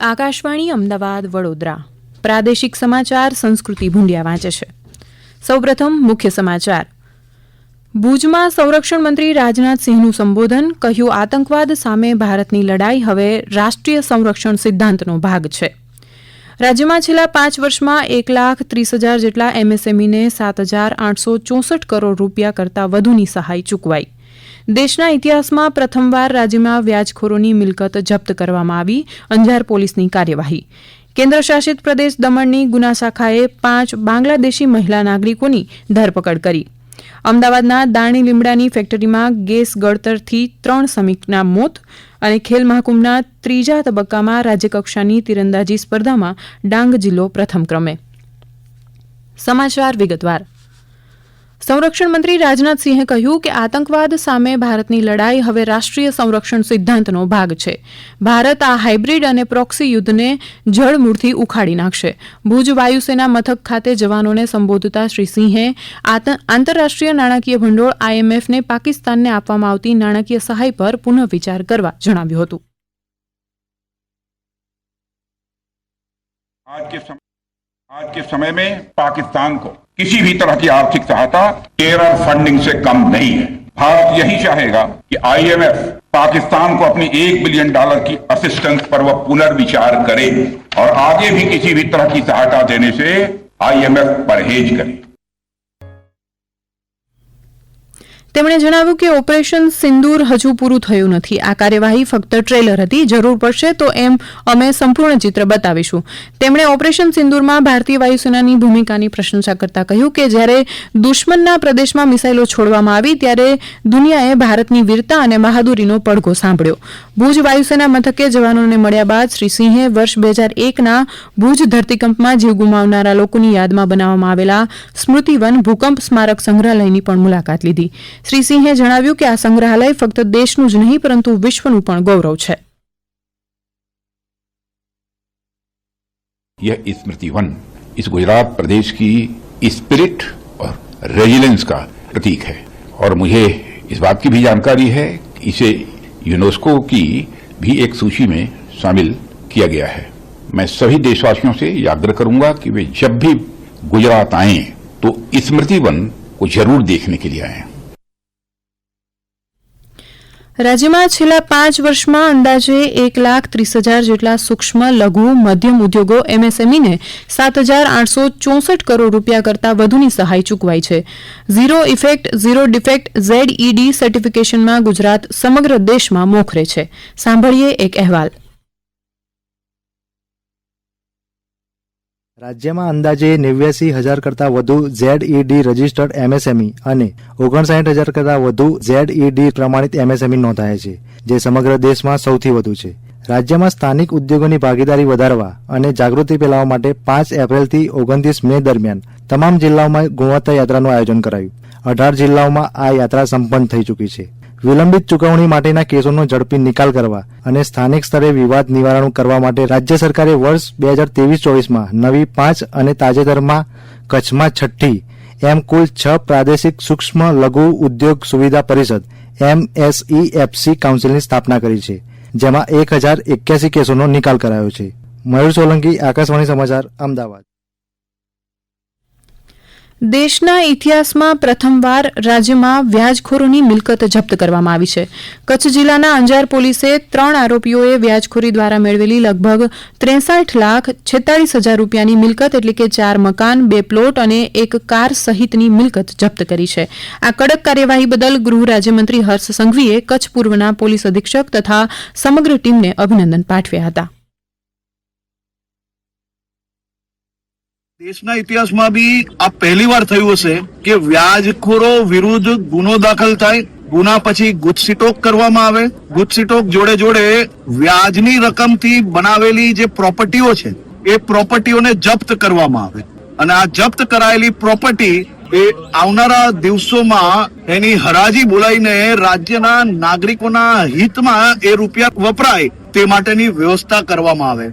આકાશવાણી, અમદાવાદ, વડોદરા. પ્રાદેશિક સમાચાર સંસ્કૃતિ ભૂંડિયા વાંચે છે. સૌપ્રથમ મુખ્ય સમાચાર. ભુજમાં સંરક્ષણ મંત્રી રાજનાથસિંહનું સંબોધન કહ્યું આતંકવાદ સામે ભારતની લડાઈ હવે રાષ્ટ્રીય સંરક્ષણ સિદ્ધાંતનો ભાગ છે. રાજ્યમાં છેલ્લા પાંચ વર્ષમાં એક લાખ ત્રીસ હજાર જેટલા એમએસએમઈને સાત હજાર આઠસો ચોસઠ કરોડ રૂપિયા કરતાં વધુની સહાય ચૂકવાઈ. દેશના ઇતિહાસમાં પ્રથમવાર રાજ્યમાં વ્યાજખોરોની મિલકત જપ્ત કરવામાં આવી, અંજાર પોલીસની કાર્યવાહી. કેન્દ્ર શાસિત પ્રદેશ દમણની ગુના શાખાએ પાંચ બાંગ્લાદેશી મહિલા નાગરિકોની ધરપકડ કરી. અમદાવાદના દાણી લીમડાની ફેક્ટરીમાં ગેસ ગળતરથી ત્રણ શ્રમિકના મોત અને ખેલ મહાકુંભના ત્રીજા તબક્કામાં રાજ્યકક્ષાની તીરંદાજી સ્પર્ધામાં ડાંગ જિલ્લો પ્રથમ ક્રમે. સમાચાર વિગતવાર. સંરક્ષણ મંત્રી રાજનાથસિંહે કહ્યું કે આતંકવાદ સામે ભારતની લડાઈ હવે રાષ્ટ્રીય સંરક્ષણ સિદ્ધાંતનો ભાગ છે ભારત આ હાઇબ્રિડ અને પ્રોક્સી યુદ્ધને જળમૂળથી ઉખાડી નાખશે ભુજ વાયુસેના મથક ખાતે જવાનોને સંબોધતા શ્રી સિંહે આત- આંતરરાષ્ટ્રીય નાણાકીય ભંડોળ આઈએમએફને પાકિસ્તાનને આપવામાં આવતી નાણાકીય સહાય પર પુનઃવિચાર કરવા જણાવ્યું હતું आज के समय आज के समय में पाकिस्तान को किसी भी तरह की आर्थिक सहायता टेरर फंडिंग से कम नहीं है। भारत यही चाहेगा कि आईएमएफ पाकिस्तान को अपनी एक बिलियन डॉलर की असिस्टेंस पर वह पुनर्विचार करे और आगे भी किसी भी तरह की सहायता देने से आईएमएफ परहेज करे। તેમણે જણાવ્યું કે ઓપરેશન સિંદૂર હજુ પૂરું થયું નથી. આ કાર્યવાહી ફક્ત ટ્રેલર હતી. જરૂર પડશે તો એમ અમે સંપૂર્ણ ચિત્ર બતાવીશું. તેમણે ઓપરેશન સિંદૂરમાં ભારતીય વાયુસેનાની ભૂમિકાની પ્રશંસા કરતા કહ્યું કે જ્યારે દુશ્મનના પ્રદેશમાં મિસાઇલો છોડવામાં આવી, ત્યારે દુનિયાએ ભારતની વીરતા અને બહાદુરીનો પડઘો સાંભળ્યો. ભુજ વાયુસેના મથકે જવાનોને મળ્યા બાદ શ્રી સિંહે વર્ષ બે હજાર એકના ભુજ ધરતીકંપમાં જીવ ગુમાવનારા લોકોની યાદમાં બનાવવામાં આવેલા સ્મૃતિવન ભૂકંપ સ્મારક સંગ્રહાલયની પણ મુલાકાત લીધી. શ્રી સિંહે જણાવ્યું કે આ સંગ્રહાલય ફક્ત દેશનું જ નહીં પરંતુ વિશ્વનું પણ ગૌરવ છે यह स्मृति वन इस गुजरात प्रदेश की स्पिरिट और रेजिलेंस का प्रतीक है और मुझे इस बात की भी जानकारी है कि इसे यूनेस्को की भी एक सूची में शामिल किया गया है मैं सभी देशवासियों से ये आग्रह करूंगा कि वे जब भी गुजरात आए तो स्मृति वन को जरूर देखने के लिए आए રાજ્યમાં છેલ્લા પાંચ વર્ષમાં અંદાજે એક લાખ ત્રીસ હજાર જેટલા સૂક્ષ્મ, લઘુ, મધ્યમ ઉદ્યોગો એમએસએમઈને સાત હજાર આઠસો ચોસઠ કરોડ રૂપિયા કરતાં વધુની સહાય ચૂકવાઈ છે. Zero effect, zero defect Z E D સર્ટિફિકેશનમાં Gujarat સમગ્ર દેશમાં મોખરે છે. સાંભળીએ એક અહેવાલ. રાજ્યમાં અંદાજે નેવ્યાસી હજાર કરતાં વધુ ઝેડઈડી રજિસ્ટર્ડ એમએસએમઈ અને ઓગણસાઠ હજાર કરતાં વધુ ઝેડઈડી પ્રમાણિત એમએસએમઈ નોંધાયા છે, જે સમગ્ર દેશમાં સૌથી વધુ છે. રાજ્યમાં સ્થાનિક ઉદ્યોગોની ભાગીદારી વધારવા અને જાગૃતિ ફેલાવવા માટે પાંચ એપ્રિલથી ઓગણત્રીસ મે દરમિયાન તમામ જિલ્લાઓમાં ગુણવત્તા યાત્રાનું આયોજન કરાયું. અઢાર જિલ્લાઓમાં આ યાત્રા સંપન્ન થઈ ચૂકી છે. વિલંબિત ચુકવણી માટેના કેસોનો ઝડપી નિકાલ કરવા અને સ્થાનિક સ્તરે વિવાદ નિવારણ કરવા માટે રાજ્ય સરકારે વર્ષ બે હજાર ત્રેવીસ ચોવીસમાં નવી પાંચ અને તાજેતરમાં કચ્છમાં છઠ્ઠી, એમ કુલ છ પ્રાદેશિક સૂક્ષ્મ લઘુ ઉદ્યોગ સુવિધા પરિષદ એમએસઈએફસી કાઉન્સિલની સ્થાપના કરી છે, જેમાં એક હજાર એક્યાસી કેસોનો નિકાલ કરાયો છે. મયુર સોલંકી, આકાશવાણી સમાચાર, અમદાવાદ. દેશના ઇતિહાસમાં પ્રથમવાર રાજ્યમાં વ્યાજખોરોની મિલકત જપ્ત કરવામાં આવી છે. કચ્છ જિલ્લાના અંજાર પોલીસે ત્રણ આરોપીઓએ વ્યાજખોરી દ્વારા મેળવેલી લગભગ ત્રેસઠ લાખ છેતાળીસ હજાર રૂપિયાની મિલકત એટલે કે ચાર મકાન, બે પ્લોટ અને એક કાર સહિતની મિલકત જપ્ત કરી છે. આ કડક કાર્યવાહી બદલ ગૃહ રાજ્યમંત્રી હર્ષ સંઘવીએ કચ્છ પૂર્વના પોલીસ અધિક્ષક તથા સમગ્ર ટીમને અભિનંદન પાઠવ્યા હતા. દેશના ઇતિહાસમાં બી આ પહેલી વાર થયું હશે કે વ્યાજખોરો વિરુદ્ધ ગુનો દાખલ થાય, ગુના પછી ગુજસીટોક કરવામાં આવે. ગુજસીટોક જોડે જોડે વ્યાજની રકમથી બનાવેલી જે પ્રોપર્ટીઓ છે, એ પ્રોપર્ટીઓને જપ્ત કરવામાં આવે. અને આ જપ્ત કરાયેલી પ્રોપર્ટી એ આવનારા દિવસોમાં એની હરાજી બોલાવીને રાજ્યના નાગરિકોના હિતમાં એ રૂપિયા વપરાય તે માટેની વ્યવસ્થા કરવામાં આવે.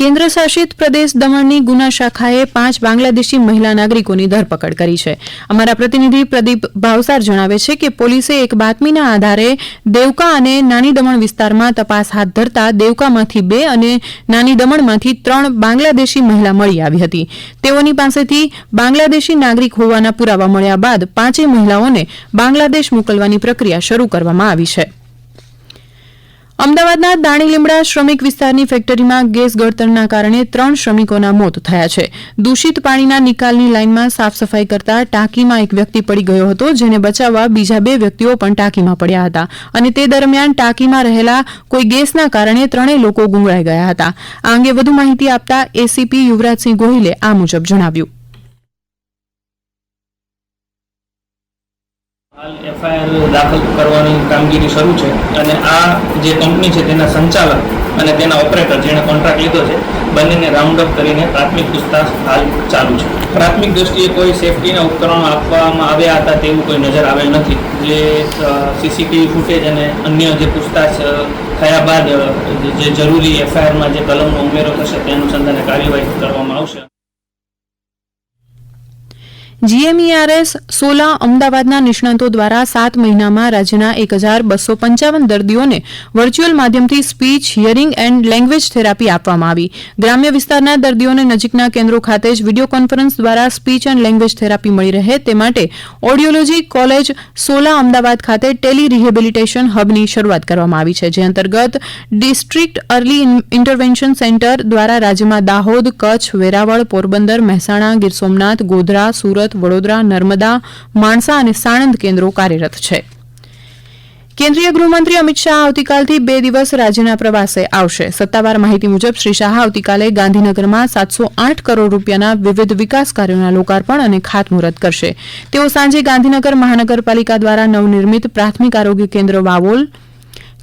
કેન્દ્ર શાસિત પ્રદેશ દમણની ગુના શાખાએ પાંચ બાંગ્લાદેશી મહિલા નાગરિકોની ધરપકડ કરી છે. અમારા પ્રતિનિધિ પ્રદીપ ભાવસાર જણાવે છે કે પોલીસે એક બાતમીના આધારે દેવકા અને નાની દમણ વિસ્તારમાં તપાસ હાથ ધરતા દેવકામાંથી બે અને નાની દમણમાંથી ત્રણ બાંગ્લાદેશી મહિલા મળી આવી હતી. તેઓની પાસેથી બાંગ્લાદેશી નાગરિક હોવાના પુરાવા મળ્યા બાદ પાંચેય મહિલાઓને બાંગ્લાદેશ મોકલવાની પ્રક્રિયા શરૂ કરવામાં આવી છે. અમદાવાદના દાણી લીમડા શ્રમિક વિસ્તારની ફેક્ટરીમાં ગેસ ગળતરના કારણે ત્રણ શ્રમિકોના મોત થયા છે. દૂષિત પાણીના નિકાલની લાઇનમાં સાફ સફાઈ કરતા ટાંકીમાં એક વ્યક્તિ પડી ગયો હતો, જેને બચાવવા બીજા બે વ્યક્તિઓ પણ ટાંકીમાં પડ્યા હતા. અને તે દરમિયાન ટાંકીમાં રહેલા કોઈ ગેસના કારણે ત્રણેય લોકો ગુંગળાઈ ગયા હતા. આ અંગે વધુ માહિતી આપતા એસીપી યુવરાજસિંહ ગોહિલે આ મુજબ જણાવ્યું. હાલ એફઆઈઆર દાખલ કરવાની કામગીરી શરૂ છે અને આ જે કંપની છે તેના સંચાલક અને તેના ઓપરેટર જેણે કોન્ટ્રાક્ટ લીધો છે, બંનેને રાઉન્ડ અપ કરીને પ્રાથમિક પૂછતાછ હાલ ચાલુ છે. પ્રાથમિક દ્રષ્ટિએ કોઈ સેફટીના ઉપકરણો આપવામાં આવ્યા હતા તેવું કોઈ નજર આવેલ નથી. જે સીસીટીવી ફૂટેજ અને અન્ય જે પૂછતાછ થયા બાદ જે જરૂરી એફઆઈઆરમાં જે કલમનો ઉમેરો થશે, તે અનુસંધાને કાર્યવાહી કરવામાં આવશે. જીએમઈઆરએસ સોલા અમદાવાદના નિષ્ણાંતો દ્વારા સાત મહિનામાં રાજ્યના એક હજાર બસો પંચાવન દર્દીઓને વર્ચ્યુઅલ માધ્યમથી speech, hearing and language therapy આપવામાં આવી. ગ્રામ્ય વિસ્તારના દર્દીઓને નજીકના કેન્દ્રો ખાતે જ વીડિયો કોન્ફરન્સ દ્વારા સ્પીચ એન્ડ લેંગ્વેજ થેરાપી મળી રહે તે માટે ઓડિયોલોજી કોલેજ સોલા અમદાવાદ ખાતે ટેલી રિહેબિલિટેશન હબની શરૂઆત કરવામાં આવી છે, જે અંતર્ગત ડિસ્ટ્રિક્ટ અર્લી ઇન્ટરવેન્શન સેન્ટર દ્વારા રાજ્યમાં દાહોદ, કચ્છ, વેરાવળ, પોરબંદર, મહેસાણા, ગીર સોમનાથ, ગોધરા, સુરત વડોદરા, નર્મદા, માણસા અને સાણંદ કેન્દ્રો કાર્યરત છે. કેન્દ્રીય ગૃહમંત્રી અમિત શાહ આવતીકાલથી બે દિવસ રાજ્યના પ્રવાસે આવશે. સત્તાવાર માહિતી મુજબ શ્રી શાહ આવતીકાલે ગાંધીનગરમાં સાતસો આઠ કરોડ રૂપિયાના વિવિધ વિકાસ કાર્યોના લોકાર્પણ અને ખાતમુહૂર્ત કરશે. તેઓ સાંજે ગાંધીનગર મહાનગરપાલિકા દ્વારા નવનિર્મિત પ્રાથમિક આરોગ્ય કેન્દ્ર વાવોલ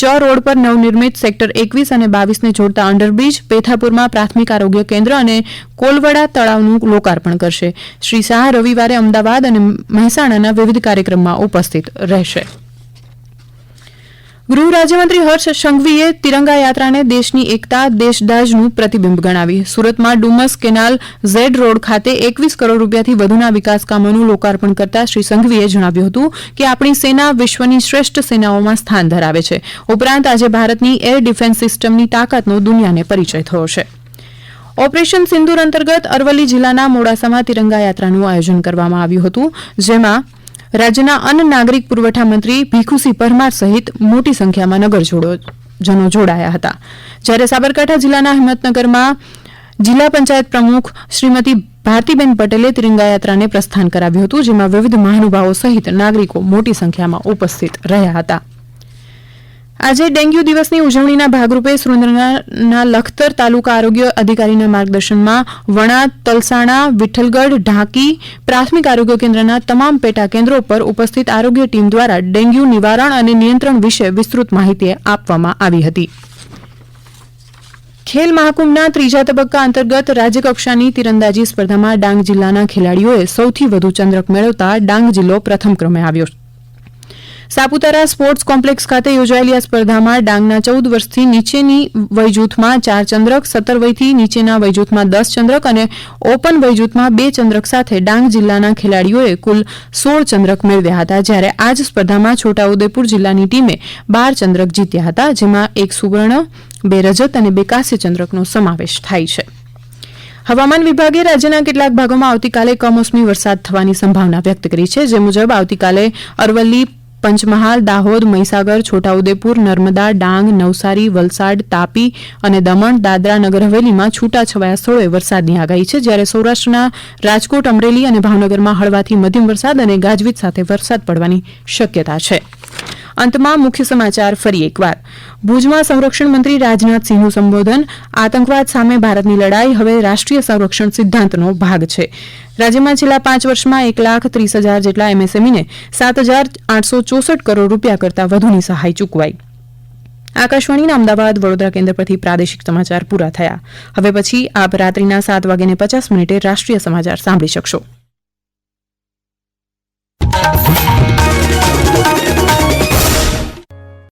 ચ રોડ પર નવનિર્મિત સેક્ટર એકવીસ અને બાવીસને જોડતા અંડરબ્રિજ, પેથાપુરમાં પ્રાથમિક આરોગ્ય કેન્દ્ર અને કોલવડા તળાવનું લોકાર્પણ કરશે. શ્રી શાહ રવિવારે અમદાવાદ અને મહેસાણાના વિવિધ કાર્યક્રમમાં ઉપસ્થિત રહેશે. ગૃહ રાજ્યમંત્રી હર્ષ સંઘવીએ તિરંગા યાત્રાને દેશની એકતા, દેશદાજનું પ્રતિબિંબ ગણાવી. સુરતમાં ડુમસ કેનાલ ઝેડ રોડ ખાતે એકવીસ કરોડ રૂપિયાથી વધુના વિકાસ કામોનું લોકાર્પણ કરતા શ્રી સંઘવીએ જણાવ્યું હતું કે આપણી સેના વિશ્વની શ્રેષ્ઠ સેનાઓમાં સ્થાન ધરાવે છે. ઉપરાંત આજે ભારતની એર ડિફેન્સ સિસ્ટમની તાકાતનો દુનિયાને પરિચય થયો છે. ઓપરેશન સિંદુર અંતર્ગત અરવલ્લી જિલ્લાના મોડાસામાં તિરંગા યાત્રાનું આયોજન કરવામાં આવ્યું હતું, જેમાં રાજ્યના અન્ન નાગરિક પુરવઠા મંત્રી ભીખુસિંહ પરમાર સહિત મોટી સંખ્યામાં નગરજનો જોડાયા હતા. જ્યારે સાબરકાંઠા જિલ્લાના હિંમતનગરમાં જિલ્લા પંચાયત પ્રમુખ શ્રીમતી ભારતીબેન પટેલે તિરંગાયાત્રાને પ્રસ્થાન કરાવ્યું હતું, જેમાં વિવિધ મહાનુભાવો સહિત નાગરિકો મોટી સંખ્યામાં ઉપસ્થિત રહ્યા હતા. આજે ડેન્ગ્યુ દિવસની ઉજવણીના ભાગરૂપે સુરેન્દ્રનગરના લખતર તાલુકા આરોગ્ય અધિકારીના માર્ગદર્શનમાં વણા, તલસાણા, વિઠ્ઠલગઢ, ઢાંકી પ્રાથમિક આરોગ્ય કેન્દ્રના તમામ પેટા કેન્દ્રો પર ઉપસ્થિત આરોગ્ય ટીમ દ્વારા ડેન્ગ્યુ નિવારણ અને નિયંત્રણ વિશે વિસ્તૃત માહિતી આપવામાં આવી હતી. ખેલ મહાકુંભના ત્રીજા તબક્કા અંતર્ગત રાજ્યકક્ષાની તીરંદાજી સ્પર્ધામાં ડાંગ જિલ્લાના ખેલાડીઓએ સૌથી વધુ ચંદ્રક મેળવતા ડાંગ જિલ્લો પ્રથમ ક્રમે આવ્યો. સાપુતારા સ્પોર્ટ્સ કોમ્પ્લેક્સ ખાતે યોજાયેલી આ સ્પર્ધામાં ડાંગના ચૌદ વર્ષથી નીચેની વયજૂથમાં ચાર ચંદ્રક, સત્તર વયથી નીચેના વયજૂથમાં દસ ચંદ્રક અને ઓપન વયજૂથમાં બે ચંદ્રક સાથે ડાંગ જિલ્લાના ખેલાડીઓએ કુલ સોળ ચંદ્રક મેળવ્યા હતા, જ્યારે આ જ સ્પર્ધામાં છોટાઉદેપુર જિલ્લાની ટીમે બાર ચંદ્રક જીત્યા હતા, જેમાં એક સુવર્ણ, બે રજત અને બે કાંસ્ય ચંદ્રકનો સમાવેશ થાય છે. હવામાન વિભાગે રાજ્યના કેટલાક ભાગોમાં આવતીકાલે કમોસમી વરસાદ થવાની સંભાવના વ્યક્ત કરી છે, જે મુજબ આવતીકાલે અરવલ્લી પંચમહાલ, દાહોદ, મહીસાગર, છોટાઉદેપુર, નર્મદા, ડાંગ, નવસારી, વલસાડ, તાપી અને દમણ, દાદરા નગર હવેલીમાં છૂટાછવાયા સ્થળોએ વરસાદની આગાહી છે. જ્યારે સૌરાષ્ટ્રના રાજકોટ, અમરેલી અને ભાવનગરમાં હળવાથી મધ્યમ વરસાદ અને ગાજવીજ સાથે વરસાદ પડવાની શક્યતા છે. અંતમાં મુખ્ય સમાચાર ફરી એકવાર. ભુજમાં સંરક્ષણ મંત્રી રાજનાથસિંહનું સંબોધન, આતંકવાદ સામે ભારતની લડાઈ હવે રાષ્ટ્રીય સંરક્ષણ સિદ્ધાંતનો ભાગ છે. રાજ્યમાં છેલ્લા પાંચ વર્ષમાં એક લાખ ત્રીસ હજાર જેટલા એમએસએમઈને સાત હજાર આઠસો ચોસઠ કરોડ રૂપિયા કરતાં વધુની સહાય ચૂકવાઈ. આકાશવાણીના અમદાવાદ વડોદરા કેન્દ્ર પરથી પ્રાદેશિક સમાચાર પૂરા થયા. હવે પછી આપ રાત્રિના સાત વાગ્યાને પચાસ મિનિટે રાષ્ટ્રીય સમાચાર સાંભળી શકશો.